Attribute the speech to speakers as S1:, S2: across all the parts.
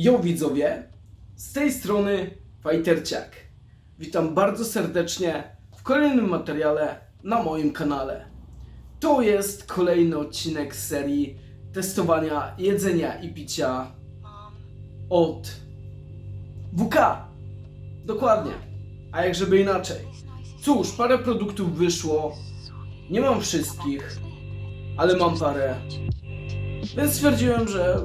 S1: Jo widzowie, z tej strony Fajterciak. Witam bardzo serdecznie w kolejnym materiale na moim kanale. To jest kolejny odcinek serii testowania jedzenia i picia od WK. Dokładnie. A jak żeby inaczej. Cóż, parę produktów wyszło. Nie mam wszystkich, ale mam parę. Więc stwierdziłem, że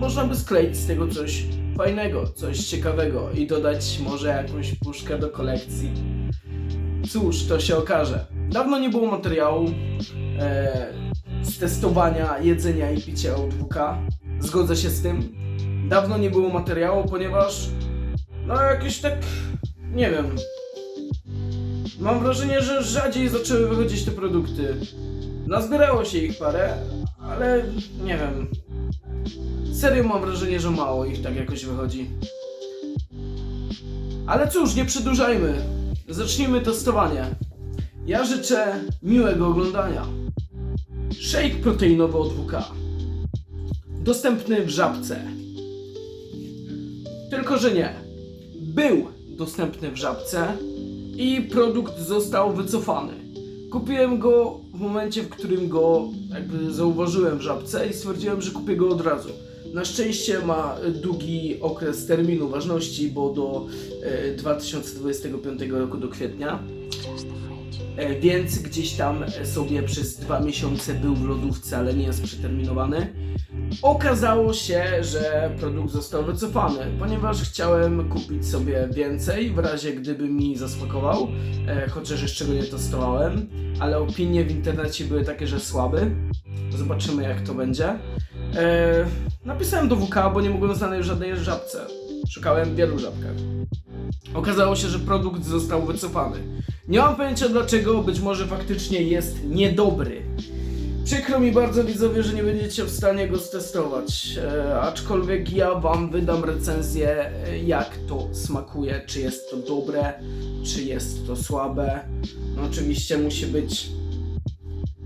S1: można by skleić z tego coś fajnego, coś ciekawego i dodać może jakąś puszkę do kolekcji. Cóż, to się okaże. Dawno nie było materiału e, z testowania jedzenia i picia od WK. Zgodzę się z tym. Dawno nie było materiału, ponieważ no jakieś tak, nie wiem. Mam wrażenie, że rzadziej zaczęły wychodzić te produkty. Nazbierało się ich parę, ale nie wiem. Serio mam wrażenie, że mało ich tak jakoś wychodzi. Ale cóż, nie przedłużajmy. Zacznijmy testowanie. Ja życzę miłego oglądania. Shake proteinowy od WK. Dostępny w żabce. Tylko, że nie. Był dostępny w żabce i produkt został wycofany. Kupiłem go w momencie, w którym go jakby zauważyłem w żabce i stwierdziłem, że kupię go od razu. Na szczęście ma długi okres terminu ważności, bo do e, 2025 roku do kwietnia. E, więc gdzieś tam sobie przez dwa miesiące był w lodówce, ale nie jest przeterminowany. Okazało się, że produkt został wycofany, ponieważ chciałem kupić sobie więcej w razie gdyby mi zasmakował, e, chociaż jeszcze go nie testowałem, ale opinie w internecie były takie, że słaby. Zobaczymy jak to będzie. E, napisałem do WK, bo nie mogłem znaleźć żadnej żabce. Szukałem w wielu żabkach. Okazało się, że produkt został wycofany. Nie mam pojęcia dlaczego, być może faktycznie jest niedobry. Przykro mi bardzo widzowie, że nie będziecie w stanie go stestować, e, aczkolwiek ja wam wydam recenzję e, jak to smakuje, czy jest to dobre, czy jest to słabe. No oczywiście musi być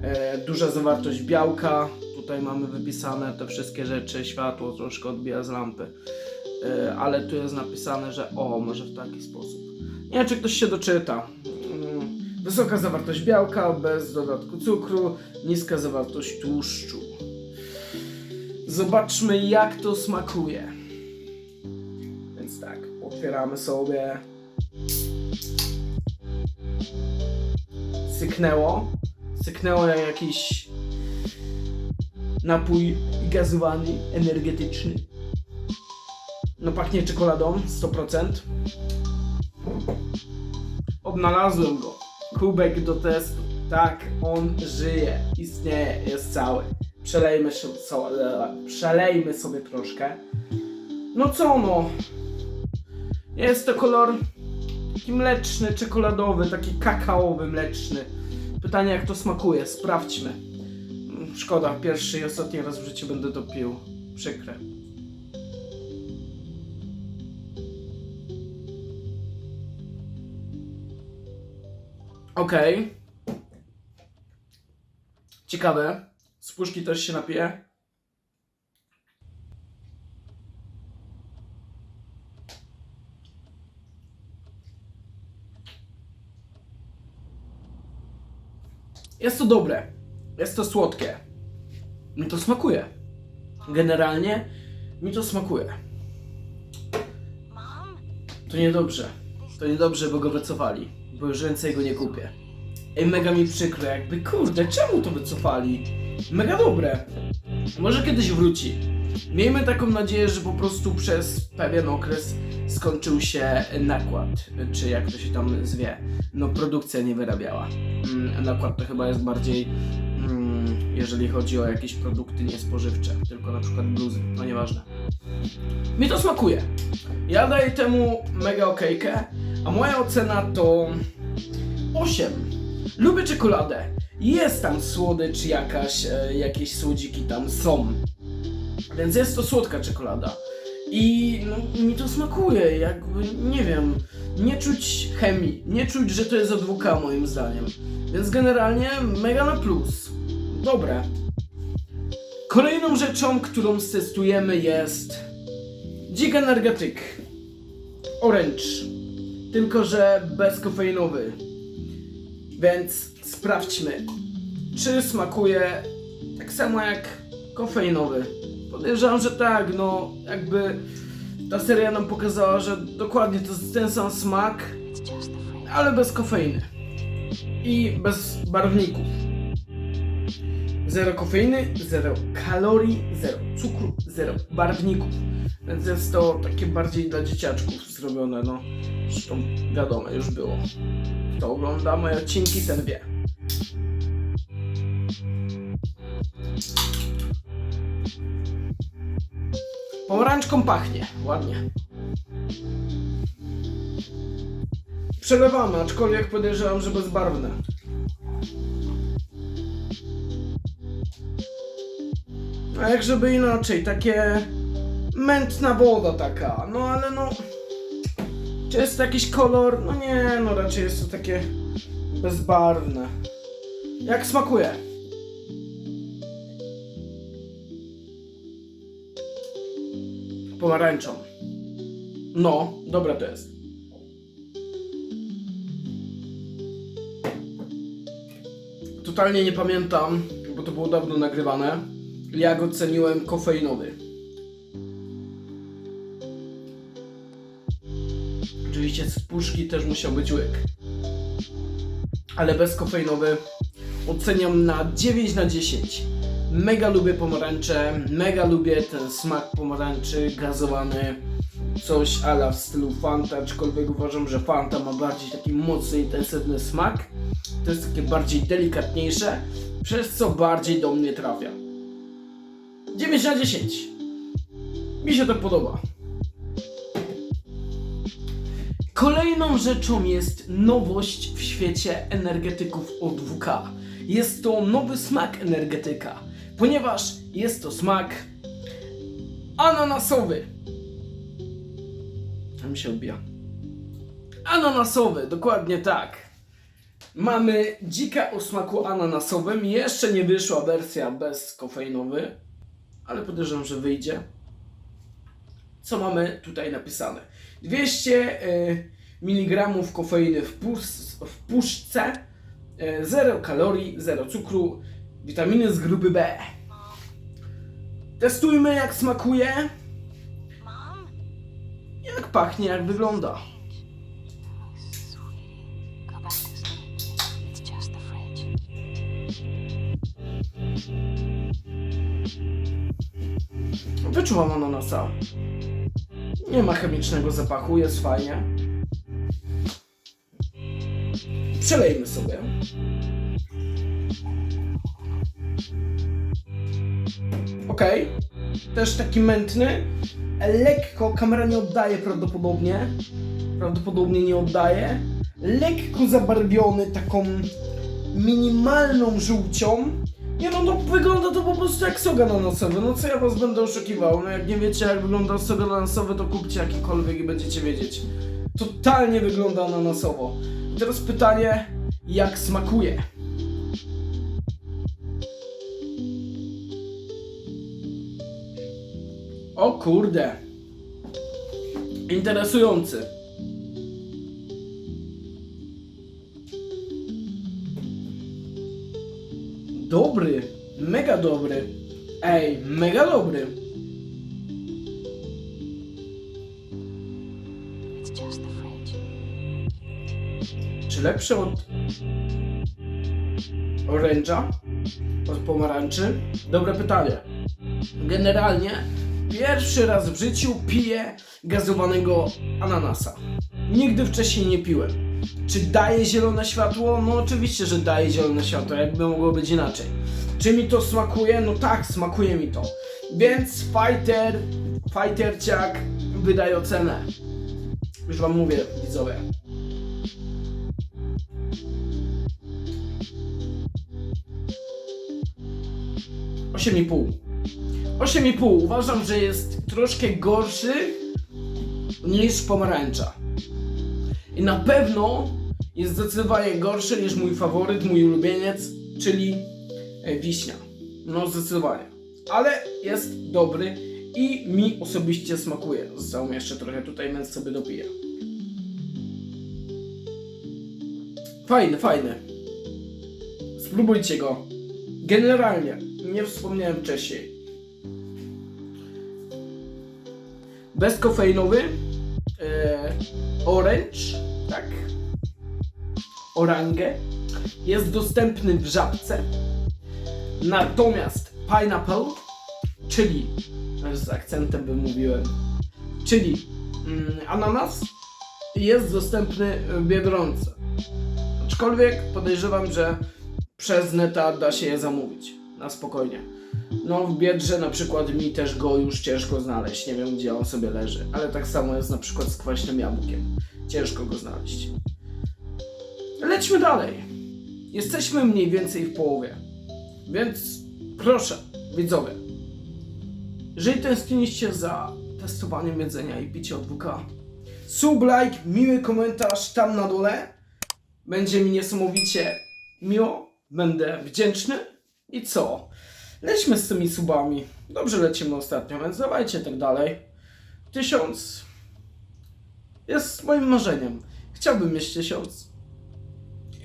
S1: e, duża zawartość białka, tutaj mamy wypisane te wszystkie rzeczy, światło troszkę odbija z lampy, ale tu jest napisane, że o, może w taki sposób. Nie wiem czy ktoś się doczyta. Mm, Wysoka zawartość białka, bez dodatku cukru, niska zawartość tłuszczu. Zobaczmy jak to smakuje. Więc tak, otwieramy sobie. Syknęło. Syknęło jak jakiś napój gazowany, energetyczny. No pachnie czekoladą, 100%. Odnalazłem go. Kubek do testu. Tak, on żyje, istnieje, jest cały. Przelejmy, przelejmy sobie troszkę. No co no? Jest to kolor taki mleczny, czekoladowy, taki kakaowy, mleczny. Pytanie jak to smakuje, sprawdźmy. Szkoda, pierwszy i ostatni raz w życiu będę to pił. Przykre. Okej. Ciekawe. Z puszki też się napije. Jest to dobre. Jest to słodkie. Mi to smakuje. Generalnie mi to smakuje. To niedobrze. To niedobrze, bo go wycofali. Bo już więcej go nie kupię. Ej, mega mi przykro, jakby kurde, czemu to wycofali? Mega dobre. Może kiedyś wróci. Miejmy taką nadzieję, że po prostu przez pewien okres skończył się nakład, czy jak to się tam zwie. No, produkcja nie wyrabiała. Mm, nakład to chyba jest bardziej, mm, jeżeli chodzi o jakieś produkty niespożywcze, tylko na przykład bluzy, no nieważne. Mi to smakuje. Ja daję temu mega okejkę, a moja ocena to 8. Lubię czekoladę. Jest tam słodycz jakaś, e, jakieś słodziki tam są. Więc jest to słodka czekolada. I no, mi to smakuje, jakby, nie wiem, nie czuć chemii, nie czuć, że to jest od moim zdaniem. Więc generalnie mega na plus. Dobre. Kolejną rzeczą, którą stestujemy jest Dzik energetyk. Orange. Tylko, że bezkofeinowy. Więc sprawdźmy, czy smakuje tak samo jak kofeinowy. Podejrzewam, że tak, no jakby ta seria nam pokazała, że dokładnie to jest ten sam smak, ale bez kofeiny i bez barwników. Zero kofeiny, zero kalorii, zero cukru, zero barwników. Więc jest to takie bardziej dla dzieciaczków zrobione, no. Zresztą wiadomo, już było. Kto ogląda moje odcinki, ten wie. Pomarańczką pachnie, ładnie. Przelewamy, aczkolwiek podejrzewam, że bezbarwne. A jak żeby inaczej, takie mętna woda taka, no ale no... Czy jest to jakiś kolor? No nie, no raczej jest to takie bezbarwne. Jak smakuje? Pomarańczą. No, dobre to jest. Totalnie nie pamiętam, bo to było dawno nagrywane, jak oceniłem kofeinowy. Oczywiście z puszki też musiał być łyk. Ale bezkofeinowy oceniam na 9 na 10. Mega lubię pomarańcze, mega lubię ten smak pomarańczy gazowany. Coś ala w stylu Fanta, aczkolwiek uważam, że Fanta ma bardziej taki mocny, intensywny smak. To jest takie bardziej delikatniejsze, przez co bardziej do mnie trafia. 9 na 10. Mi się to podoba. Kolejną rzeczą jest nowość w świecie energetyków od WK. Jest to nowy smak energetyka, ponieważ jest to smak ananasowy. A się odbija. Ananasowy, dokładnie tak. Mamy dzika o smaku ananasowym. Jeszcze nie wyszła wersja bez kofeinowy, ale podejrzewam, że wyjdzie. Co mamy tutaj napisane? 200 y, mg kofeiny w, pus, w puszce, y, 0 kalorii, 0 cukru, witaminy z grupy B. Testujmy jak smakuje, jak pachnie, jak wygląda.
S2: It's just.
S1: Wyczuwam ananasa. Nie ma chemicznego zapachu, jest fajnie. Przelejmy sobie. Ok. Też taki mętny. Lekko, kamera nie oddaje prawdopodobnie. Prawdopodobnie nie oddaje. Lekko zabarwiony taką minimalną żółcią. Nie no, no wygląda to po prostu jak sok ananasowy. No co ja was będę oszukiwał? No jak nie wiecie jak wygląda sok ananasowy, to kupcie jakikolwiek i będziecie wiedzieć. Totalnie wygląda ananasowo. I teraz pytanie, jak smakuje? O kurde. Interesujący. Dobry, mega dobry. Ej, mega dobry.
S2: It's just the fridge.
S1: Czy lepszy od oręża? Od pomarańczy? Dobre pytanie. Generalnie pierwszy raz w życiu piję gazowanego ananasa. Nigdy wcześniej nie piłem. Czy daje zielone światło? No oczywiście, że daje zielone światło, jakby mogło być inaczej. Czy mi to smakuje? No tak, smakuje mi to. Więc Fighter, Fighterciak wydaje ocenę. Już wam mówię, widzowie. Osiem i pół. Osiem i pół. Uważam, że jest troszkę gorszy niż pomarańcza. I na pewno jest zdecydowanie gorszy niż mój faworyt, mój ulubieniec, czyli e, wiśnia. No zdecydowanie. Ale jest dobry i mi osobiście smakuje. Zostało mi jeszcze trochę tutaj, więc sobie dopiję. Fajny, fajny. Spróbujcie go. Generalnie, nie wspomniałem wcześniej. Bezkofeinowy. E, orange, tak. Orange. Jest dostępny w żabce. Natomiast pineapple, czyli z akcentem wymówiłem, czyli mm, ananas jest dostępny w Biedronce. Aczkolwiek podejrzewam, że przez neta da się je zamówić na spokojnie. No w Biedrze na przykład mi też go już ciężko znaleźć, nie wiem gdzie on sobie leży, ale tak samo jest na przykład z kwaśnym jabłkiem. Ciężko go znaleźć. Lećmy dalej. Jesteśmy mniej więcej w połowie. Więc proszę, widzowie, jeżeli tęskniliście za testowaniem jedzenia i picie od WK, sub, like, miły komentarz tam na dole. Będzie mi niesamowicie miło, będę wdzięczny. I co? Lećmy z tymi subami. Dobrze lecimy ostatnio, więc dawajcie tak dalej. Tysiąc jest moim marzeniem. Chciałbym mieć tysiąc.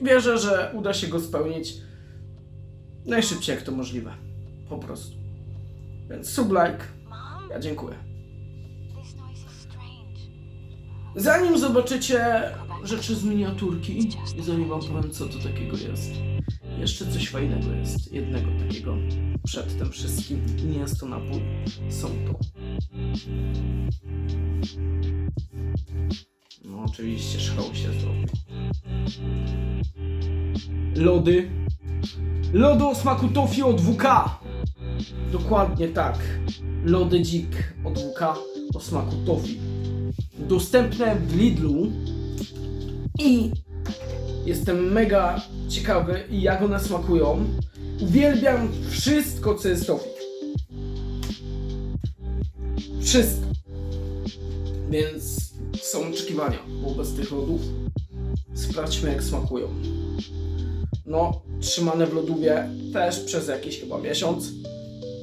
S1: Wierzę, że uda się go spełnić najszybciej jak to możliwe. Po prostu. Więc sub like. Ja dziękuję. Zanim zobaczycie rzeczy z miniaturki i zanim wam powiem co to takiego jest, jeszcze coś fajnego jest, jednego takiego przed tym wszystkim. Nie jest to napój, są to. No oczywiście szkoł się zrobił. Lody. Lody o smaku tofi od WK. Dokładnie tak. Lody dzik od WK o smaku tofi dostępne w Lidlu i jestem mega ciekawy jak one smakują. Uwielbiam wszystko co jest tofi. Wszystko. Więc są oczekiwania wobec tych lodów. Sprawdźmy jak smakują. No, trzymane w lodówie też przez jakiś chyba miesiąc,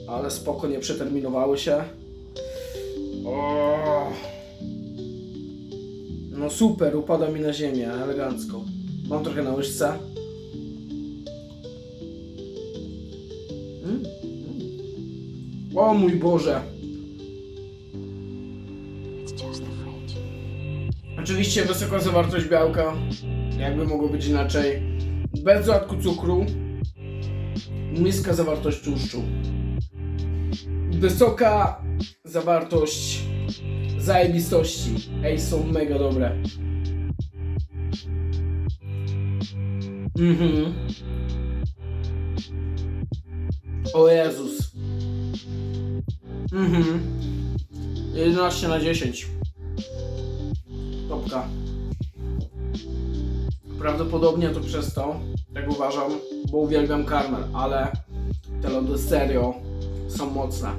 S1: ale spoko nie przeterminowały się. O. No super, upada mi na ziemię, elegancko. Mam trochę na łyżce. Mm. O mój Boże. Oczywiście wysoka zawartość białka. Jakby mogło być inaczej. Bez dodatku cukru. Niska zawartość tłuszczu. Wysoka zawartość zajebistości. Ej, są mega dobre. Mhm. O Jezus. Mhm. 11 na 10. Topka. Prawdopodobnie to przez to, tak uważam, bo uwielbiam karmel, ale te lody serio są mocne.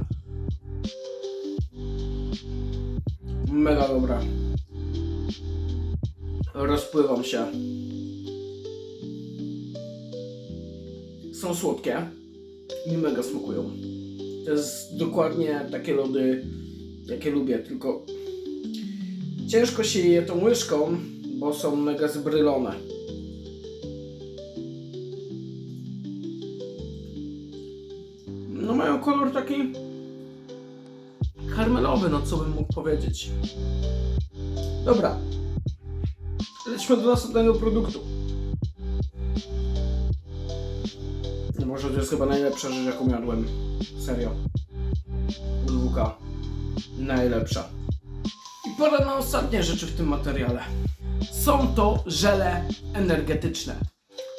S1: Mega dobre. Rozpływam się. Są słodkie i mega smakują. To jest dokładnie takie lody, jakie lubię, tylko ciężko się je tą łyżką, bo są mega zbrylone. No mają kolor taki karmelowy, no co bym mógł powiedzieć. Dobra. Lećmy do następnego produktu. To jest chyba najlepsza rzecz jaką jadłem. Serio. Dwójka. Najlepsza. I pora na ostatnie rzeczy w tym materiale. Są to żele energetyczne.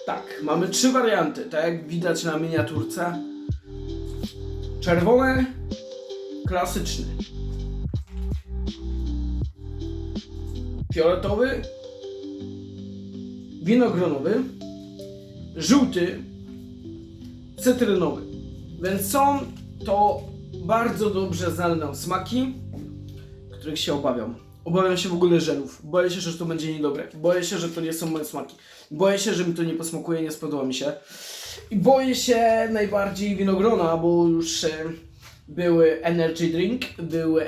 S1: Tak, mamy trzy warianty, tak jak widać na miniaturce. Czerwony, klasyczny. Fioletowy, winogronowy, żółty, cytrynowy. Więc są to bardzo dobrze znane smaki, których się obawiam. Obawiam się w ogóle żelów. Boję się, że to będzie niedobre. Boję się, że to nie są moje smaki. Boję się, że mi to nie posmakuje, nie spodoba mi się. I boję się najbardziej winogrona, bo już e, Był energy drink, był e,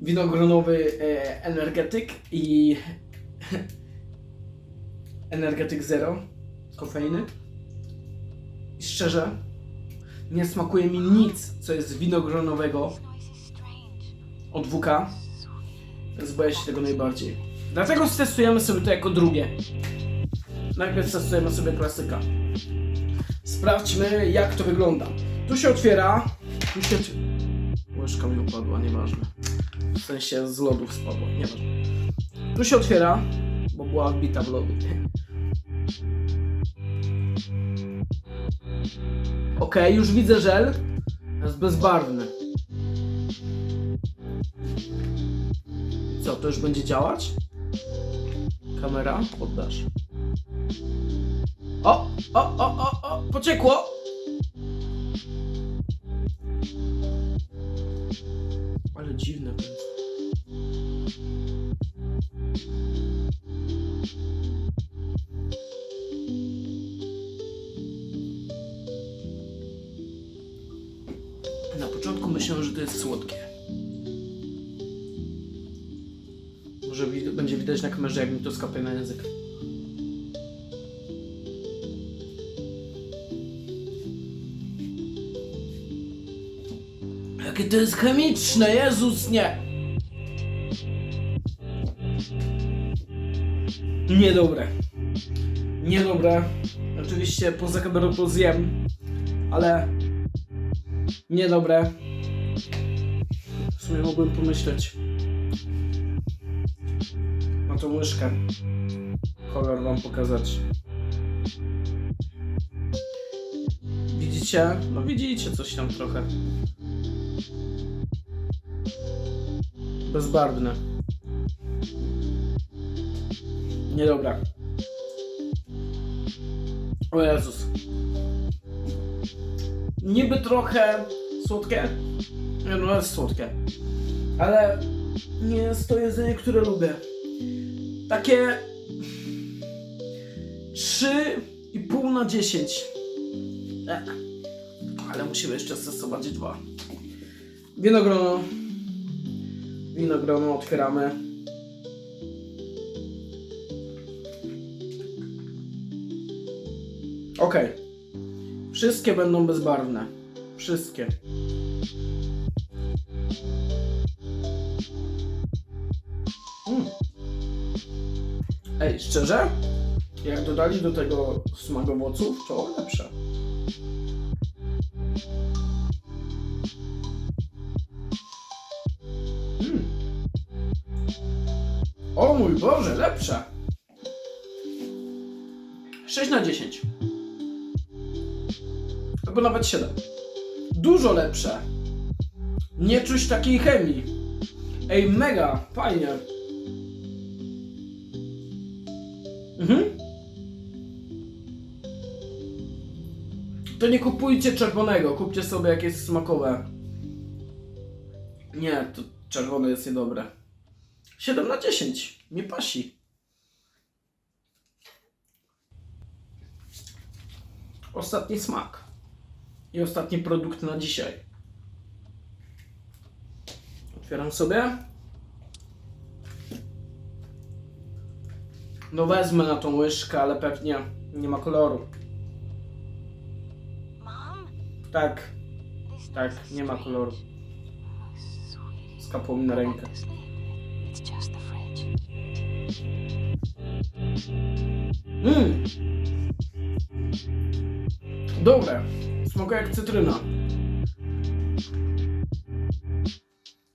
S1: winogronowy e, energetyk i energetyk zero kofeiny. Szczerze, nie smakuje mi nic, co jest winogronowego od WK, więc boję się tego najbardziej. Dlatego stestujemy sobie to jako drugie. Najpierw testujemy sobie klasyka. Sprawdźmy, jak to wygląda. Tu się otwiera. Tu się. Łyżka mi upadła, nieważne. W sensie z lodów spadła, nieważne. Tu się otwiera, bo była wbita w lody. Ok, już widzę żel. Jest bezbarwny. Co, to już będzie działać? Kamera, poddasz. O, o, o, o, o, pociekło! Myślałem, że to jest słodkie. Może będzie widać na kamerze, jak mi to skapie na język. Jakie to jest chemiczne, Jezus, nie! Niedobre. Niedobre. Oczywiście poza kamerą to zjem, ale niedobre. Mogłem pomyśleć na tą łyżkę. Kolor wam pokazać. Widzicie? No widzicie coś tam trochę. Bezbarwne. Niedobra. O Jezus. Niby trochę słodkie. No jest słodkie. Ale nie jest to jedzenie, które lubię. Takie 3,5 na 10. E, Ale musimy jeszcze stosować dwa. Winogrono. Winogrono otwieramy. Ok. Wszystkie będą bezbarwne. Wszystkie. Ej, szczerze? Jak dodali do tego smak owoców, to lepsze. Mm. O mój Boże, lepsze! 6 na 10. Albo nawet 7. Dużo lepsze. Nie czuć takiej chemii. Ej, mega, fajnie. Mhm. To nie kupujcie czerwonego, kupcie sobie jakieś smakowe. Nie, to czerwone jest niedobre. 7 na 10. Nie pasi. Ostatni smak. I ostatni produkt na dzisiaj. Otwieram sobie. No wezmę na tą łyżkę, ale pewnie nie ma koloru. Tak, tak, nie ma koloru. Skapło mi na rękę. Mmm! Dobre. Smakuje jak cytryna.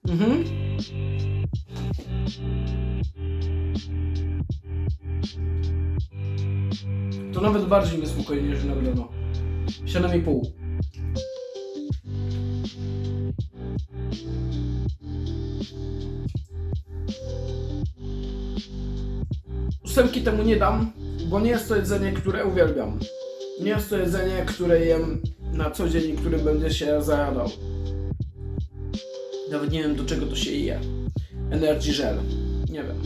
S1: Mhm. To nawet bardziej smakuje niż winogrono. 7,5. Ósemki temu nie dam, bo nie jest to jedzenie, które uwielbiam. Nie jest to jedzenie, które jem na co dzień i którym będę się zajadał. Nawet nie wiem do czego to się je. Energy Gel. Nie wiem.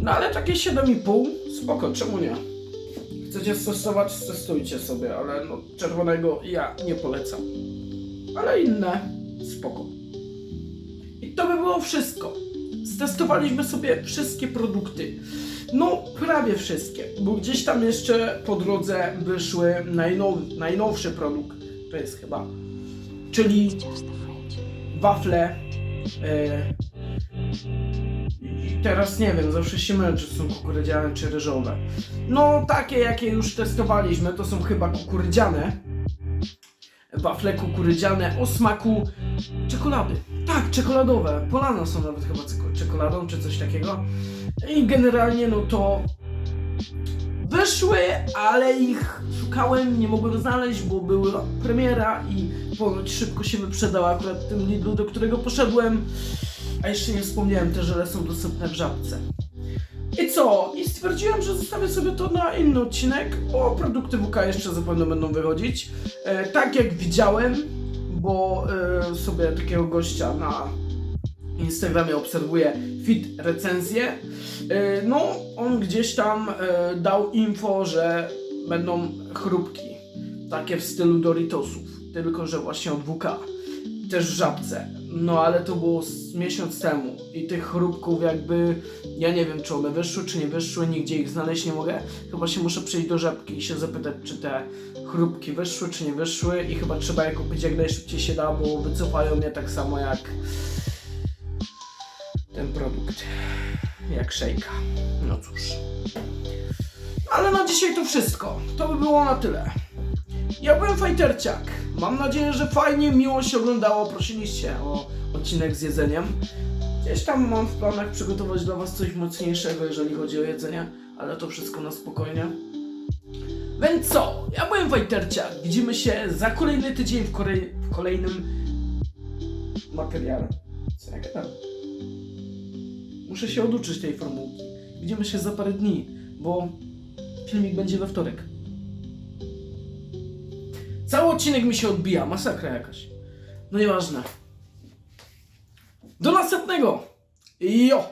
S1: No ale takie 7,5 spoko, czemu nie? Chcecie stosować, testujcie sobie, ale no czerwonego ja nie polecam. ale inne spoko. I to by było wszystko. Stestowaliśmy sobie wszystkie produkty. No, prawie wszystkie, bo gdzieś tam jeszcze po drodze wyszły najnow, najnowszy produkt, to jest chyba, czyli. Wafle. e, teraz nie wiem, zawsze się mylę, czy są kukurydziane, czy ryżowe. No, takie jakie już testowaliśmy, to są chyba kukurydziane. Wafle kukurydziane o smaku czekolady. Tak, czekoladowe. Polane są nawet chyba czekoladą, czy coś takiego. I generalnie, no to wyszły, ale ich szukałem, nie mogłem znaleźć, bo była premiera i ponoć szybko się wyprzedała akurat w tym Lidlu, do którego poszedłem. A jeszcze nie wspomniałem też, że są dostępne w żabce. I co? I stwierdziłem, że zostawię sobie to na inny odcinek, bo produkty WK jeszcze zapewne będą wychodzić. E, tak jak widziałem, bo e, sobie takiego gościa na Instagramie obserwuję fit recenzję. E, no, on gdzieś tam e, dał info, że będą chrupki, takie w stylu Doritosów, tylko że właśnie od WK, też w żabce. No ale to było miesiąc temu i tych chrupków jakby, ja nie wiem czy one wyszły, czy nie wyszły, nigdzie ich znaleźć nie mogę. Chyba się muszę przejść do żabki i się zapytać, czy te chrupki wyszły, czy nie wyszły i chyba trzeba je kupić jak najszybciej się da, bo wycofają mnie tak samo jak ten produkt, jak szejka. No cóż. Ale na dzisiaj to wszystko. To by było na tyle. Ja byłem Fajterciak. Mam nadzieję, że fajnie, miło się oglądało. Prosiliście o odcinek z jedzeniem. Gdzieś tam mam w planach przygotować dla Was coś mocniejszego, jeżeli chodzi o jedzenie, ale to wszystko na spokojnie. Więc co? Ja byłem Fajterciak. Widzimy się za kolejny tydzień w, kolej- w kolejnym materiale. Co ja gadam? Muszę się oduczyć tej formułki. Widzimy się za parę dni, bo filmik będzie we wtorek. Cały odcinek mi się odbija, masakra jakaś. No nieważne. Do następnego! Jo!